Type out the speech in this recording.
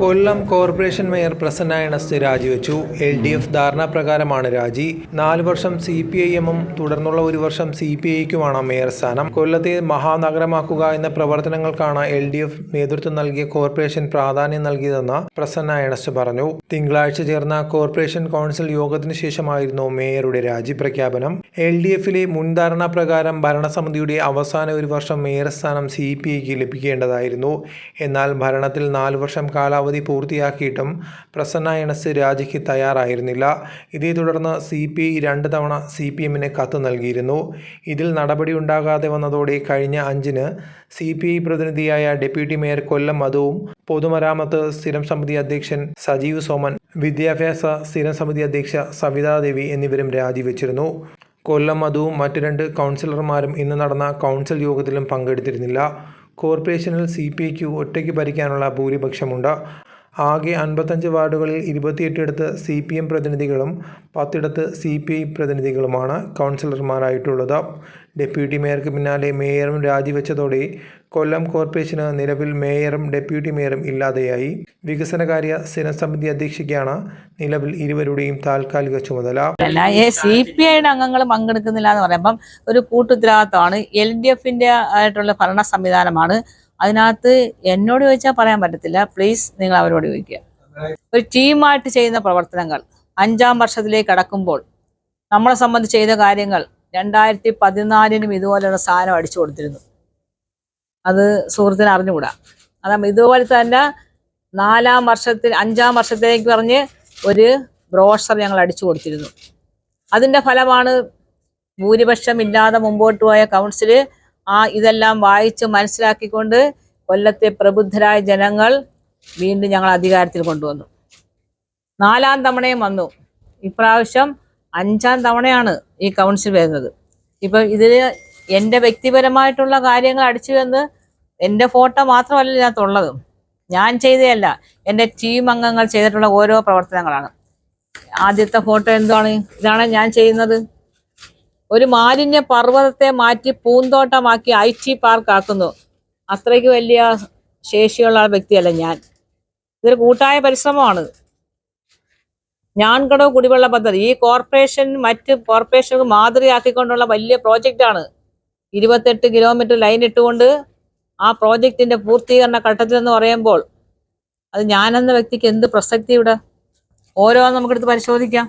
കൊല്ലം corporation mayor Prasanna Ernest രാജിവെച്ചു. L D F ധാരണാപ്രകാരമാണ് രാജി. നാല് വർഷം സി പി ഐ എമ്മും തുടർന്നുള്ള ഒരു വർഷം സി പി ഐക്കുമാണ് മേയർ സ്ഥാനം. കൊല്ലത്തെ മഹാനഗരമാക്കുക എന്ന പ്രവർത്തനങ്ങൾക്കാണ് എൽ ഡി എഫ് നേതൃത്വം നൽകിയ കോർപ്പറേഷൻ പ്രാധാന്യം നൽകിയതെന്ന് പ്രസന്ന പറഞ്ഞു. തിങ്കളാഴ്ച ചേർന്ന കോർപ്പറേഷൻ കൗൺസിൽ യോഗത്തിന് ശേഷമായിരുന്നു മേയറുടെ രാജി പ്രഖ്യാപനം. എൽ ഡി എഫിലെ മുൻധാരണാപ്രകാരം ഭരണസമിതിയുടെ അവസാന ഒരു വർഷം മേയർ സ്ഥാനം സി പി ഐക്ക് ലഭിക്കേണ്ടതായിരുന്നു. എന്നാൽ ഭരണത്തിൽ നാല് വർഷം കാലാവധി പൂർത്തിയാക്കിയിട്ടും പ്രസന്ന എണസ് രാജിക്ക് തയ്യാറായിരുന്നില്ല. ഇതേ തുടർന്ന് സി പി ഐ രണ്ട് തവണ സി പി എമ്മിന് കത്ത് നൽകിയിരുന്നു. ഇതിൽ നടപടിയുണ്ടാകാതെ വന്നതോടെ കഴിഞ്ഞ അഞ്ചിന് സി പി ഐ പ്രതിനിധിയായ ഡെപ്യൂട്ടി മേയർ കൊല്ലം മധുവും പൊതുമരാമത്ത് സ്ഥിരം സമിതി അധ്യക്ഷൻ സജീവ് സോമൻ വിദ്യാഭ്യാസ സ്ഥിരം സമിതി അധ്യക്ഷ സവിതാദേവി എന്നിവരും രാജിവെച്ചിരുന്നു. കൊല്ലം മധുവും മറ്റു രണ്ട് കൗൺസിലർമാരും ഇന്ന് നടന്ന കൗൺസിൽ യോഗത്തിലും പങ്കെടുത്തിരുന്നില്ല. കോർപ്പറേഷനിൽ സി പി ഐക്ക് ഒറ്റയ്ക്ക് ഭരിക്കാനുള്ള ഭൂരിപക്ഷമുണ്ട്. ആകെ അൻപത്തഞ്ച് വാർഡുകളിൽ ഇരുപത്തിയെട്ടിടത്ത് സി പി എം പ്രതിനിധികളും പത്തിടത്ത് സി പി ഐ പ്രതിനിധികളുമാണ് കൗൺസിലർമാരായിട്ടുള്ളത്. ഡെപ്യൂട്ടി മേയർക്ക് പിന്നാലെ മേയറും രാജിവെച്ചതോടെ കൊല്ലം കോർപ്പറേഷന് നിലവിൽ മേയറും ഡെപ്യൂട്ടി മേയറും ഇല്ലാതെയായി. വികസനകാര്യ സ്ഥിരസമിതി അധ്യക്ഷയ്ക്കാണ് നിലവിൽ ഇരുവരുടെയും താൽക്കാലിക ചുമതല. സി പി ഐയുടെ അംഗങ്ങൾ പങ്കെടുക്കുന്നില്ല എന്ന് പറയുമ്പം ഒരു കൂട്ടുത്തരവാദിത്തമാണ് എൽ ഡി എഫിന്റെ ആയിട്ടുള്ള ഭരണ സംവിധാനമാണ്. അതിനകത്ത് എന്നോട് ചോദിച്ചാൽ പറയാൻ പറ്റത്തില്ല. പ്ലീസ് നിങ്ങൾ അവരോട് ചോദിക്കുക. ഒരു ടീമായിട്ട് ചെയ്യുന്ന പ്രവർത്തനങ്ങൾ അഞ്ചാം വർഷത്തിലേക്ക് കടക്കുമ്പോൾ നമ്മളെ സംബന്ധിച്ച് ചെയ്ത കാര്യങ്ങൾ രണ്ടായിരത്തി പതിനാലിനും ഇതുപോലെയുള്ള സാധനം അടിച്ചു കൊടുത്തിരുന്നു. അത് സുഹൃത്തിന് അറിഞ്ഞുകൂടാ. അതാ ഇതുപോലെ തന്നെ നാലാം വർഷത്തിൽ അഞ്ചാം വർഷത്തിലേക്ക് പറഞ്ഞ് ഒരു ബ്രോഷർ ഞങ്ങൾ അടിച്ചു കൊടുത്തിരുന്നു. അതിന്റെ ഫലമാണ് ഭൂരിപക്ഷം ഇല്ലാതെ മുമ്പോട്ട് പോയ കൗൺസിൽ ആ ഇതെല്ലാം വായിച്ച് മനസ്സിലാക്കിക്കൊണ്ട് കൊല്ലത്തെ പ്രബുദ്ധരായ ജനങ്ങൾ വീണ്ടും ഞങ്ങൾ അധികാരത്തിൽ കൊണ്ടുവന്നു. നാലാം തവണയും വന്നു. ഇപ്രാവശ്യം അഞ്ചാം തവണയാണ് ഈ കൗൺസിൽ വരുന്നത്. ഇപ്പൊ ഇതിൽ എന്റെ വ്യക്തിപരമായിട്ടുള്ള കാര്യങ്ങൾ അടിച്ചു വന്ന് എന്റെ ഫോട്ടോ മാത്രമല്ല ഇതിനകത്തുള്ളത്. ഞാൻ ചെയ്തതല്ല. എന്റെ ടീം അംഗങ്ങൾ ചെയ്തിട്ടുള്ള ഓരോ പ്രവർത്തനങ്ങളാണ്. ആദ്യത്തെ ഫോട്ടോ എന്താണ്? ഇതാണ് ഞാൻ ചെയ്യുന്നത്. ഒരു മാലിന്യ പർവതത്തെ മാറ്റി പൂന്തോട്ടമാക്കി ഐ ടി പാർക്ക് ആക്കുന്നു. അത്രയ്ക്ക് വലിയ ശേഷിയുള്ള വ്യക്തിയല്ല ഞാൻ. ഇതൊരു കൂട്ടായ പരിശ്രമമാണ്. ഞാൻകടവ് കുടിവെള്ള പദ്ധതി. ഈ കോർപ്പറേഷൻ മറ്റ് കോർപ്പറേഷനുകൾ മാതൃകയാക്കിക്കൊണ്ടുള്ള വലിയ പ്രോജക്റ്റാണ്. ഇരുപത്തെട്ട് കിലോമീറ്റർ ലൈൻ ഇട്ടുകൊണ്ട് ആ പ്രോജക്റ്റിന്റെ പൂർത്തീകരണ ഘട്ടത്തിൽ എന്ന് പറയുമ്പോൾ അത് ഞാനെന്ന വ്യക്തിക്ക് എന്ത് പ്രസക്തി ഇവിടെ? ഓരോ നമുക്കെടുത്ത് പരിശോധിക്കാം.